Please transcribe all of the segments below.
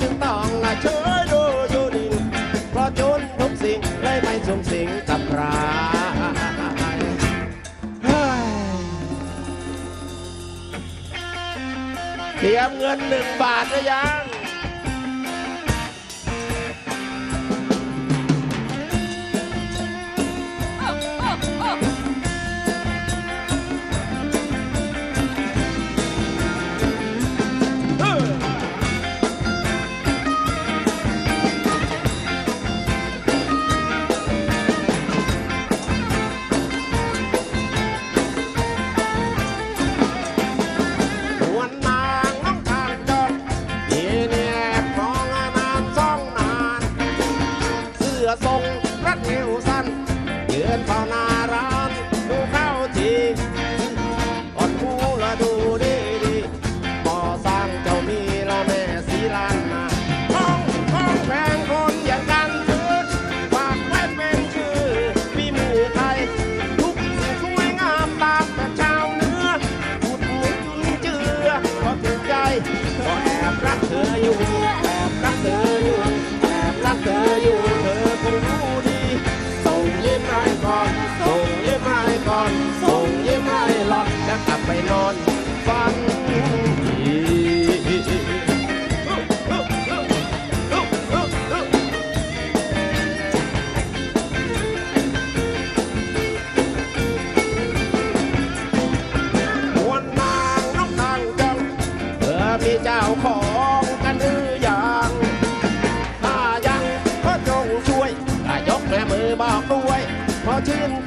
จึงต้องเฉยดูอยู่นิ่งเพราะจนทุกสิ่งเลยไม่สูงสิงกับใครเฮ้ยเตรียมเงินหนึ่งบาทหรือยัง สื้อทรงรัดเอวสั้นยืนเฝ้าหน้าร้า เ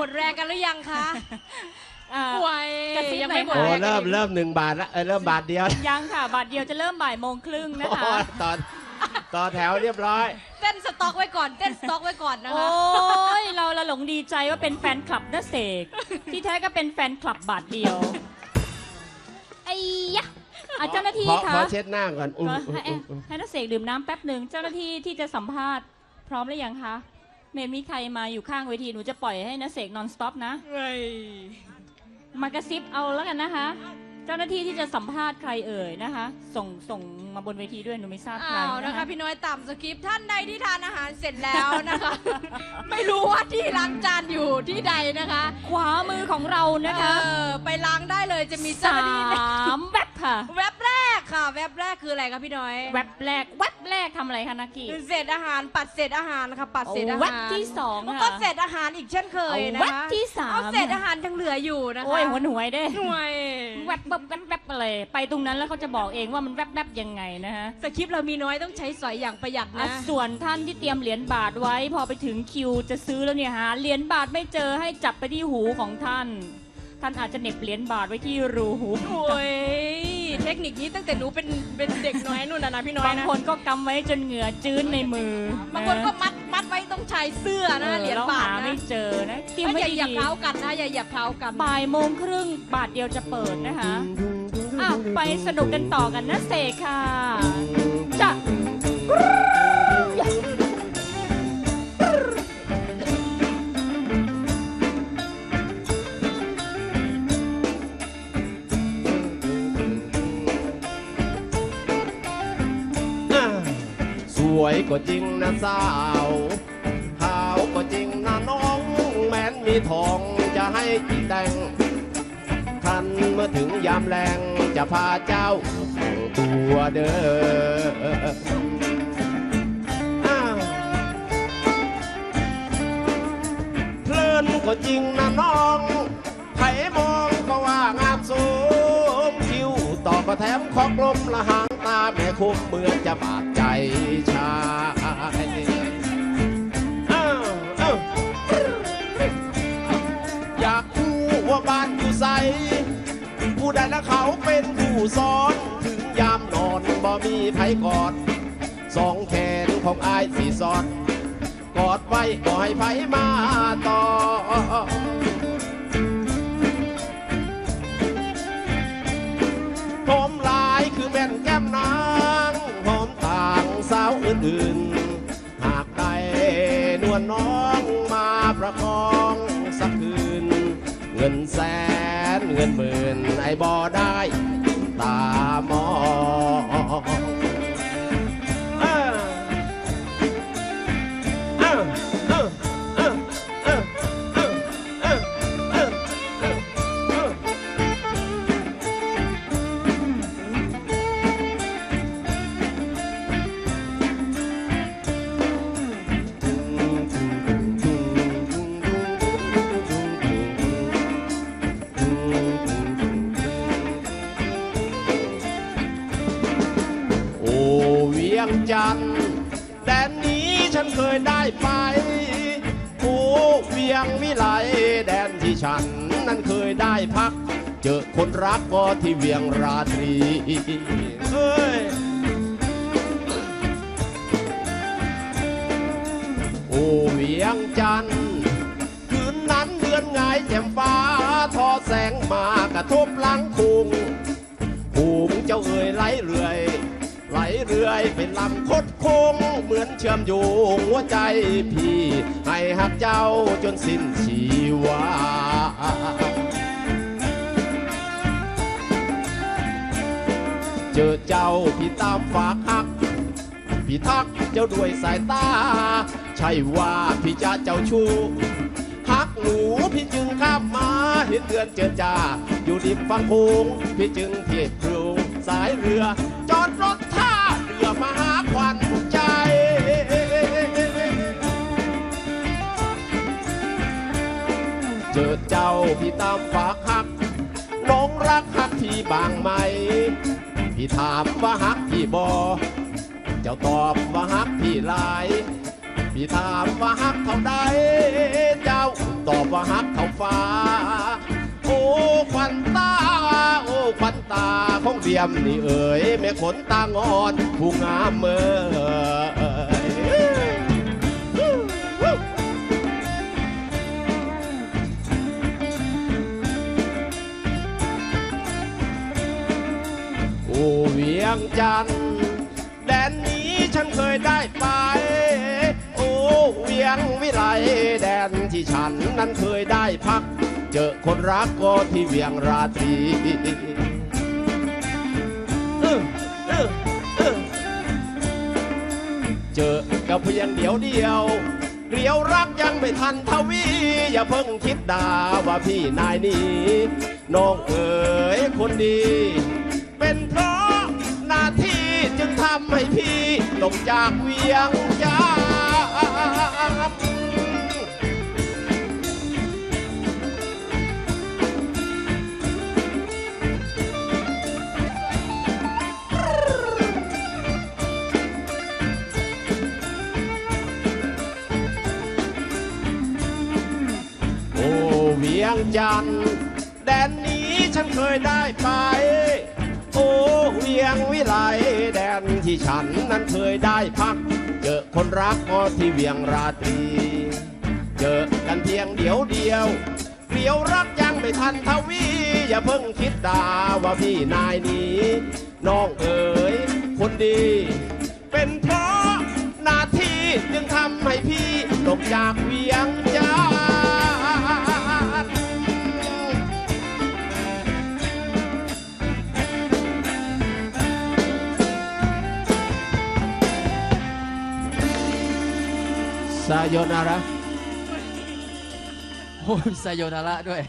มดแรงกันหรือยังคะอ่าป่วยกระซิบยังหน่ไม่อยหมดโอ้แรงเริ่มเริ่มหนึ่งบาทละเอ้ยเริ่มบาทเดียวยังค่ะบัตรเดียวจะเริ่มบ่ายโมงครึ่งนะคะโอ้ตอนต่อแถวเรียบร้อย เต้นสต็อกไว้ก่อน เต้นสต็อกไว้ก่อนนะโอ้คะยเราละหลงดีใจว่าเป็นแฟนคลับนะเสกที่แท้ก็เป็นแฟนคลับบาทเดียวไอ้ยะอะเจ้าหน้าที่ขอขคะอเช็ดหน้าก่อนอุ้มขออุ้มให้อุ้มอุ้มให้นักเสกดื่มน้ำแป๊บหนึ่งเจ้าหน้าที่ที่จะสัมภาษณ์พร้อมหรือยังคะ เมย์มีใครมาอยู่ข้างเวทีหนูจะปล่อยให้นักเสกนอนสต็อปนะมากระซิบเอาแล้วกันนะคะ เจ้าหน้าที่ที่จะสัมภาษณ์ใครเอ่ยนะคะ ส่งส่งมาบนเวทีด้วยหนูไม่ทราบใครอ้าวนะนะคะคะพี่น้อยต่ำสคริปต์ท่านใดที่ทานอาหารเสร็จแล้วนะคะ ไม่รู้ว่าที่ล้างจานอยู่ที่ใดนะคะขวามือของเรานะคะเออไปล้างได้เลยจะมีเจ้าหสาน้าที่มแวบค่ะ แว็บแรก ค่ะ แว็บแรกคืออะไรคะพี่น้อยแวบแรกแวบแรกทำอะไรคะนักกีคือเศษอาหารปัดเศษอาหารค่ะ ปัดเศษอาหารแวบที่สองแล้วค่ะก็เศษอาหารอีกเช่นเคยนะแวบคะที่สาม เอาเศษอาหารยังเหลืออยู่นะคะโอ้ยหัวหน่วยเด้หน่วย แวบแวบแวบแวบอะไรไปตรงนั้นแล้วเขาจะบอกเองว่ามันแวบแวบยังไงนะคะสคริปต์เรามีน้อยต้องใช้สอยอย่างประหยัดอะนะ ส่วนท่านที่เตรียมเหรียญบาทไว้ พอไปถึงคิวจะซื้อแล้วเนี่ยหาเหรียญบาทไม่เจอให้จับไปที่หูของท่าน ท่านอาจจะเหน็บเหรียญบาทไว้ที่รูหู โอ้ย เทคนิคนี้ตั้งแต่หนูเป็นเป็นเด็กน้อยนู่นนะนะพี่น้อยบางนะคนก็กำไว้จนเหงื่อจื้นในมือบางคนก็มัดมัดไว้ตรงชายเสื้อนะเหรียญบาทหานะไม่เจอนะเตรียมไม่ไว้อย่าเหยียบดีเท้ากันนะอย่าเหยียบเท้ากันๆบ่ายโมงครึ่งบาทเดียวจะเปิดนะคะอะไปสนุกกันต่อกันนะเสกค่ะจะ วยก็จริงนะสาวขาวก็จริงนะน้อง แม้นมีทองจะให้กี่แต่งคันเมื่อถึงยามแรงจะพาเจ้าตัวเด้ออ้าวเลินก็จริงนะน้องไผมองก็ว่างามสูงคิวต่อก็แถมคอกลมละหาง แม่คงเหมือนจะบาดใจชายอ้าวอ้าวอยากรู้ว่าบ้านอยู่ใสผู้ใดและเขาเป็นผู้สอนถึงยามนอนบ่มีไผกอดสองแขนของอายสีสอดกอดไว้บ่ให้ไผมาต่อ น้องมาประคองสักคืน เงินแสนเงินหมื่นไอ้บ่ได้ตา จันแดนนี้ฉันเคยได้ไปโอ้เวียงวิไลแดนที่ฉันนั้นเคยได้พัก เจอคนรักก็ที่เวียงราตรีเอ้ยโอ้เวียงจันทร์คืนนั้นเดือนหงายแจ่มฟ้า ทอแสงมากระทบหลังคุงภูมิเจ้าเอ่ยไหลเรื่อย เรื่อยเป็นลำคดโค้งเหมือนเชื่อมโยงหัวใจพี่ ให้หักเจ้าจนสิ้นชีวาเจอเจ้าพี่ตามฝากหักพี่ทักเจ้าด้วยสายตา ใช่ว่าพี่จะเจ้าชู้หักหนูพี่จึงข้ามมาเห็นเดือนเจอจ้าอยู่ริมฝั่งโขงพี่จึงเทียบครูสายเรือ มหาควันใจ เจอเจ้าพี่ตามฝากหักน้องรักหักพี่บางไหม พี่ถามว่าหักพี่บอเจ้าตอบว่าฮักพี่หลาย พี่ถามว่าฮักเท่าใด เจ้าตอบว่าฮักเท่าฟ้า โอ้ควันตา ควันตาของเดียมนี่เอ๋ยแม่ขนตางอนผู้งามเมื่โอ้เวียงจันทร์แดนนี้ฉันเคยได้ไป โอ้เวียงวิไลแดนที่ฉันนั้นเคยได้พัก เจอคนรักก็ที่เวียงราตรีเจอกับเพียงเดียวเดียวเดียวรักยังไม่ทันทวี อย่าเพิ่งคิดด่าว่าพี่นายนี้น้องเอ๋ยคนดี เป็นเพราะหน้าที่จึงทำให้พี่ตกจากเวียงจัน วียงจันทร์แดนนี้ฉันเคยได้ไป โอ้เวียงวิไลแดนที่ฉันนั้นเคยได้พัก เจอคนรักก็ที่เวียงราตรี เจอกันเพียงเดียวเดียวเดียวรักยังไม่ทันทวี อย่าเพิ่งคิดด่าว่าพี่นายนี้น้องเอ๋ยคนดี เป็นเพราะหน้าที่จึงทำให้พี่ตกจากเวียงจ โยนาระโอ้ยไซโยนาระด้วย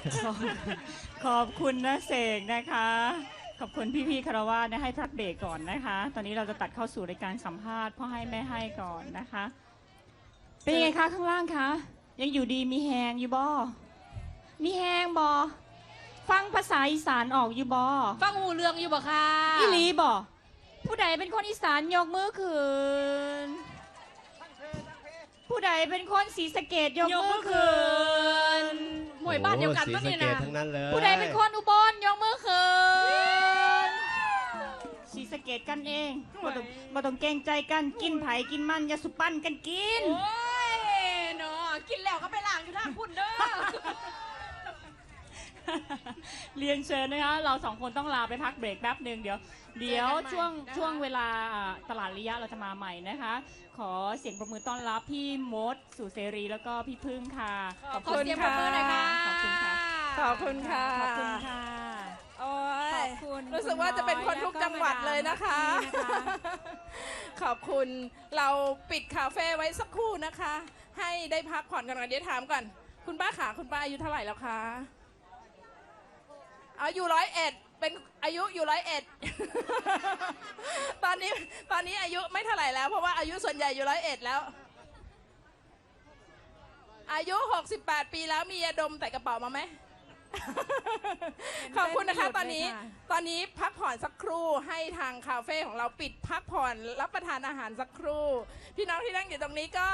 ขอบคุณนะเสกนะคะ ขอบคุณพี่ๆคารวะนะให้พักเบรกก่อนนะคะ ตอนนี้เราจะตัดเข้าสู่รายการสัมภาษณ์พ่อให้แม่ให้ก่อนนะคะ เป็นยังไงคะข้างล่างคะ ยังอยู่ดีมีแหงอยู่บอมีแหงบอฟังภาษาอีสานออกอยู่บอฟังหูเรื่องอยู่บ่ค่ะอีหลีบอผู้ใดเป็นคนอีสานยกมือขึ้น ผู้ใดเป็นคนศรีสะเกดยกยกมืมืออขึ้คืนนหมวยบ้านเดียวกันโอ้ปะศรีเนี่ยสะเกนะษทั้งนั้นเลยผู้ใดเป็นคนอุบลยกมือขึ้นศรีสะเกดกันเองบ่ต้องบ่ต้องเกรงใจกันกินไผ่กินมันอย่าสุปั้นกันกิน โอ้ยเนาะกินแล้วก็ไปล้างอยู่ทางพุ่นเด้อ เรียนเชิญนะคะ เราสองคนต้องลาไปพักเบรกแป๊บหนึ่งเดี๋ยว เดี๋ยวเจอกันใหม่ช่วงนะคะช่วงเวลาอ่าตลาดระยะเราจะมาใหม่นะคะ ขอเสียงประมือต้อนรับพี่มดสุเสรีแล้วก็พี่พึ่งค่ะขอบคุณเสียงปรบมือหน่อยค่ะขอบคุณค่ะขอบคุณค่ะขอบคุณค่ะโอ้ขยอบคุณรู้สึกว่าจะเป็นคนทุกจังหวัดเลยนะคะแล้วก็มาดามนะคะ ขอบคุณเราปิดคาเฟ่ไว้สักครู่นะคะ ให้ได้พักผ่อนกันก่อนเดี๋ยวถามก่อน คุณป้าขาคุณป้าอายุเท่าไหร่แล้วคะ อายุร้อยเอ็ดเป็นอายุอยู่ร้อยเอ็ดตอนนี้ตอนนี้อายุไม่เท่าไหร่แล้ว เพราะว่าอายุส่วนใหญ่อยู่ร้อยเอ็ดแล้ว อายุ 68 ปีแล้วมียาดมใส่กระเป๋ามาไหมขอบคุณนะคะตอนนี้ตอนนี้พักผ่อนสักครู่ให้ทางคาเฟ่ของเราปิดพักผ่อนรับประทานอาหารสักครู่ พี่น้องที่นั่งอยู่ตรงนี้ก็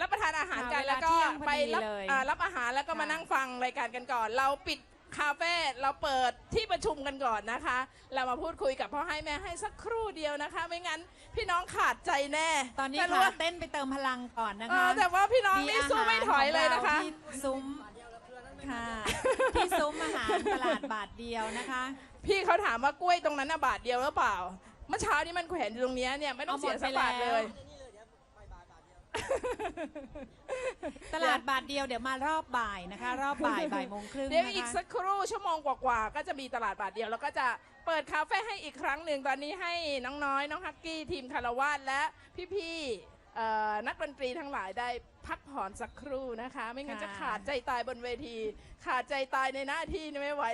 รับประทานอาหารกันค่ะแล้วก็เวลาเที่ยงพอไปดีรับเลยอ่ารับอาหารแล้วก็มาค่ะนั่งฟังรายการกันก่อน เราปิด คาเฟ่เราเปิดที่ประชุมกันก่อนนะคะ เรามาพูดคุยกับพ่อให้แม่ให้สักครู่เดียวนะคะ ไม่งั้นพี่น้องขาดใจแน่ตอนนี้ไม่รู้ค่ะว่าเต้นไปเติมพลังก่อนนะเอคะอแต่ว่าพี่น้องมีนี่อาสู้หารไม่ถอยเลยขงรานะคะที่ซุ้มค่ะ ที่ซุ้มอาหารตลาดบาทเดียวนะคะ พี่เขาถามว่ากล้วยตรงนั้นน่ะบาทเดียวหรือเปล่า เมื่อเช้านี้มันแขวนอยู่ตรงเนี้ยเนี่ยไม่ต้องเสียสักบาทเลย ตลาดบาทเดียวเดี๋ยวมารอบบ่ายนะคะ รอบบ่ายบ่ายโมงครึ่งเดี๋ยวอีกสักครู่ชั่วโมงกว่าๆก็จะมีตลาดบาทเดียวแล้วก็จะเปิดคาเฟ่ให้อีกครั้งหนึ่งตอนนี้ให้น้องน้อยน้องฮักกี้ทีมคารวาสและพี่ๆนักดนตรีทั้งหลายได้พักผ่อนสักครู่นะคะ ไม่งั้นจะขาดใจตายบนเวที ขาดใจตายในหน้าที่ไม่ไหว